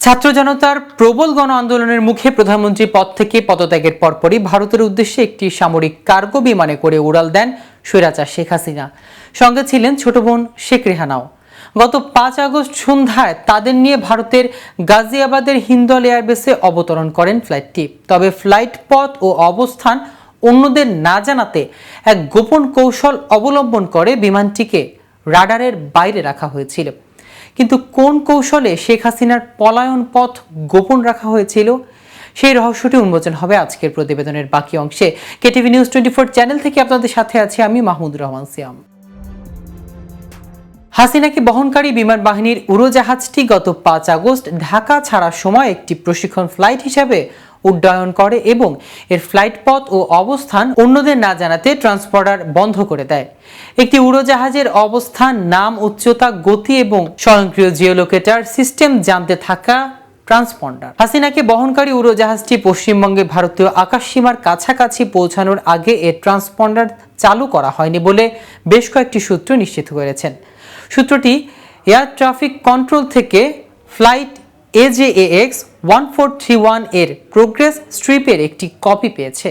ছাত্র জনতার প্রবল গণ আন্দোলনের মুখে প্রধানমন্ত্রী পদ থেকে পদত্যাগের পরপরই ভারতের উদ্দেশ্যে একটি সামরিক কার্গো বিমানে করে উড়াল দেন স্বৈরাচার শেখ হাসিনা। সঙ্গে ছিলেন ছোট বোন শেখ রেহানাও। গত পাঁচ আগস্ট সন্ধ্যায় তাদের নিয়ে ভারতের গাজিয়াবাদের হিন্দল এয়ারবেসে অবতরণ করেন ফ্লাইটটি। তবে ফ্লাইট পথ ও অবস্থান অন্যদের না জানাতে এক গোপন কৌশল অবলম্বন করে বিমানটিকে রাডারের বাইরে রাখা হয়েছিল। কিন্তু কোন কৌশলে শেখ হাসিনার পলায়ন পথ গোপন রাখা হয়েছিল, সেই রহস্যটি উন্মোচন হবে আজকের প্রতিবেদনের বাকি অংশে। KTV news twenty four channel থেকে আপনাদের সাথে আছি আমি মাহমুদুর রহমান সিয়াম। হাসিনাকে বহনকারী বিমান বাহিনীর উড়োজাহাজটি গত পাঁচ আগস্ট ঢাকা ছাড়ার সময় একটি প্রশিক্ষণ ফ্লাইট হিসাবে উড্ডয়ন করে এবং এর ফ্লাইট পথ ও অবস্থান অন্যদের না জানাতে ট্রান্সপন্ডার বন্ধ করে দেয়। একটি উড়োজাহাজের অবস্থান, নাম, উচ্চতা, গতি এবং স্বয়ংক্রিয় জিওলোকেটার সিস্টেম জানতে থাকা ট্রান্সপন্ডার হাসিনাকে বহনকারী উড়োজাহাজটি পশ্চিমবঙ্গে ভারতীয় আকাশসীমার কাছাকাছি পৌঁছানোর আগে এর ট্রান্সপন্ডার চালু করা হয়নি বলে বেশ কয়েকটি সূত্র নিশ্চিত করেছেন। সূত্রটি এয়ার ট্রাফিক কন্ট্রোল থেকে flight AJX one four three ওয়ানের প্রোগ্রেস স্ট্রিপের একটি কপি পেয়েছে।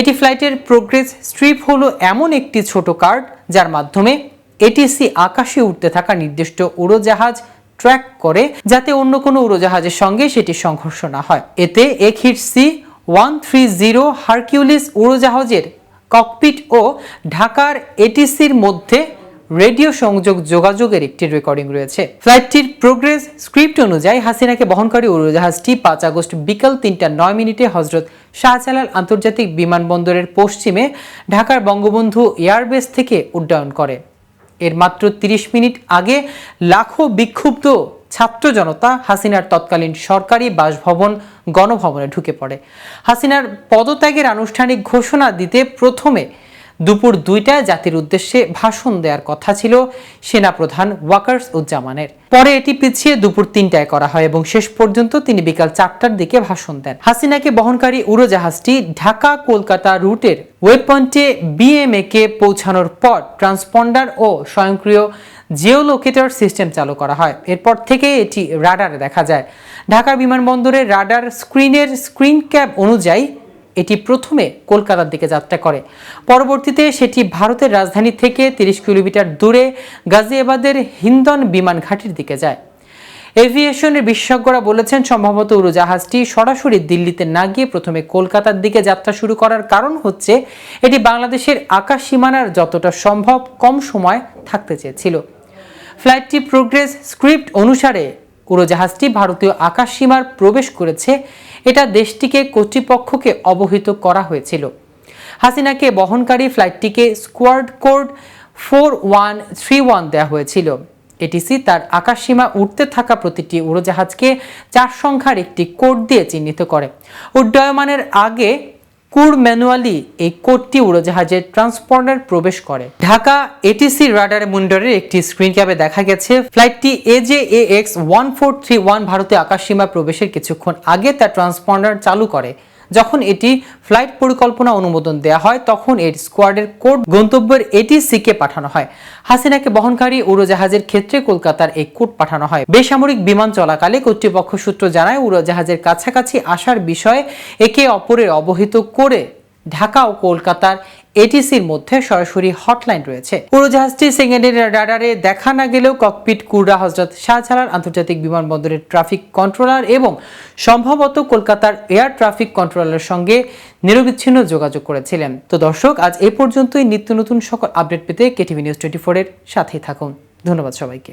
এটি ফ্লাইটের প্রোগ্রেস স্ট্রিপ হলো এমন একটি ছোট কার্ড যার মাধ্যমে এটিসি আকাশে উঠতে থাকা নির্দিষ্ট উড়োজাহাজ ট্র্যাক করে যাতে অন্য কোনো উড়োজাহাজের সঙ্গে সেটি সংঘর্ষ না হয়। এতে hit C one three zero Hercules উড়োজাহাজের cockpit ও ঢাকার এটিসির মধ্যে রেডিও সংযোগ যোগাযোগের একটি রেকর্ডিং রয়েছে। ফ্লাইটটির প্রোগ্রেস স্ক্রিপ্ট অনুযায়ী হাসিনাকে বহনকারী উড়োজাহাজটি পাঁচ আগস্ট বিকাল তিনটা নয় মিনিটে হজরত শাহজালাল আন্তর্জাতিক বিমানবন্দরের পশ্চিমে ঢাকার বঙ্গবন্ধু এয়ারবেস থেকে উড্ডয়ন করে। এর মাত্র ৩০ মিনিট আগে লাখো বিক্ষুব্ধ ছাত্র জনতা হাসিনার তৎকালীন সরকারি বাসভবন গণভবনে ঢুকে পড়ে। হাসিনার পদত্যাগের আনুষ্ঠানিক ঘোষণা দিতে প্রথমে দুপুর দুইটায় জাতির উদ্দেশ্যে ভাষণ দেওয়ার কথা ছিল সেনাপ্রধান ওয়াকার্স উজ্জামানের পরে এটি পিছিয়ে দুপুর তিনটায় করা হয় এবং শেষ পর্যন্ত তিনি বিকাল চারটার দিকে ভাষণ দেন। হাসিনাকে বহনকারী উড়োজাহাজটি ঢাকা কলকাতা রুটের ওয়েব পয়েন্টে বিএমএ কে পৌঁছানোর পর ট্রান্সপন্ডার ও স্বয়ংক্রিয় জিওলোকেটর সিস্টেম চালু করা হয়। এরপর থেকে এটি রাডারে দেখা যায়। ঢাকার বিমানবন্দরের রাডার স্ক্রিনের স্ক্রিন ক্যাপ অনুযায়ী এটি প্রথমে কলকাতার দিকে যাত্রা করে। পরবর্তীতে সেটি ভারতের রাজধানী থেকে তিরিশ কিলোমিটার দূরে গাজিয়াবাদের হিন্দন বিমান ঘাটির দিকে যায়। এভিয়েশনের বিশেষজ্ঞরা বলেছেন, সম্ভবত উড়োজাহাজটি সরাসরি দিল্লিতে না গিয়ে প্রথমে কলকাতার দিকে যাত্রা শুরু করার কারণ হচ্ছে, এটি বাংলাদেশের আকাশ সীমানার যতটা সম্ভব কম সময় থাকতে চেয়েছিল। ফ্লাইটটি প্রোগ্রেস স্ক্রিপ্ট অনুসারে উড়োজাহাজটি ভারতীয় আকাশ সীমার প্রবেশ করেছে। এটা দেশটিকে কর্তৃপক্ষকে অবহিত করা হয়েছিল। হাসিনাকে বহনকারী ফ্লাইটটিকে squawk code four one three one দেওয়া হয়েছিল। এটিসি তার আকাশসীমা উঠতে থাকা প্রতিটি উড়োজাহাজকে চার সংখ্যার একটি কোড দিয়ে চিহ্নিত করে। উড্ডয়মানের আগে কুর ম্যানুয়ালি এই কোডটি উড়োজাহাজের ট্রান্সপন্ডার প্রবেশ করে। ঢাকা এটিসি রাডার মুন্ডারের একটি স্ক্রিন ক্যাবে দেখা গেছে। ফ্লাইটটি A J A X one four three one ভারতীয় আকাশসীমা প্রবেশের কিছুক্ষণ আগে তার ট্রান্সপন্ডার চালু করে। যখন এটি ফ্লাইট পরিকল্পনা অনুমোদন দেয়া হয়, তখন এর স্কোয়াডের কোড গন্তব্যের এটি সিকে পাঠানো হয়। হাসিনাকে বহনকারী উড়োজাহাজের ক্ষেত্রে কলকাতার এই কোড পাঠানো হয়। বেসামরিক বিমান চলাকালে কর্তৃপক্ষ সূত্র জানায়, উড়োজাহাজের কাছাকাছি আসার বিষয়ে একে অপরের অবহিত করে ঢাকা ও কলকাতার এটিসির মধ্যে সরাসরি হটলাইন রয়েছে। উড়োজাহাজটি সেকেন্ডের রাডারে দেখা না গেলেও ককপিট কুড়া হজরত শাহজালাল আন্তর্জাতিক বিমানবন্দরের ট্রাফিক কন্ট্রোলার এবং সম্ভবত কলকাতার এয়ার ট্রাফিক কন্ট্রোলারের সঙ্গে নিরবিচ্ছিন্ন যোগাযোগ করেছিলেন। তো দর্শক, আজ এ পর্যন্তই। নিত্য নতুন সকল আপডেট পেতে কেটিভি নিউজ টোয়েন্টি ফোরের সাথেই থাকুন। ধন্যবাদ সবাইকে।